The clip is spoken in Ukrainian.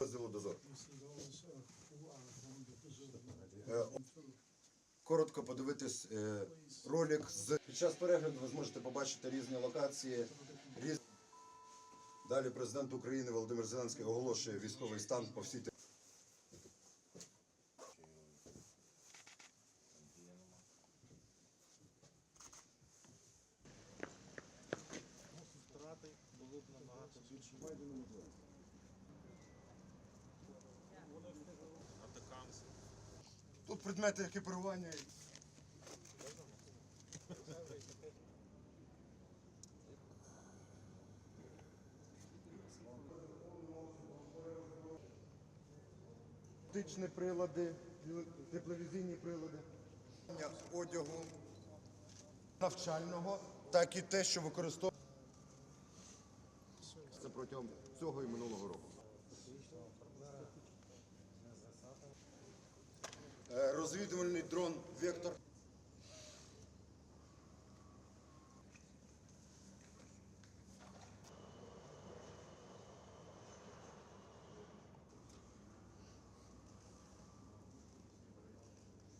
Розділу дозор. Е, Коротко подивитись е, ролик з під час перегляду. Ви зможете побачити різні локації. Різ... Далі президент України Володимир Зеленський оголошує військовий стан по всій території. Втрати були б набагато більше. Предмети екіпірування. Тичні прилади, тепловізійні прилади. Одягу навчального, так і те, що використовується. Протягом цього і минулого року. Розвідувальний дрон Вектор.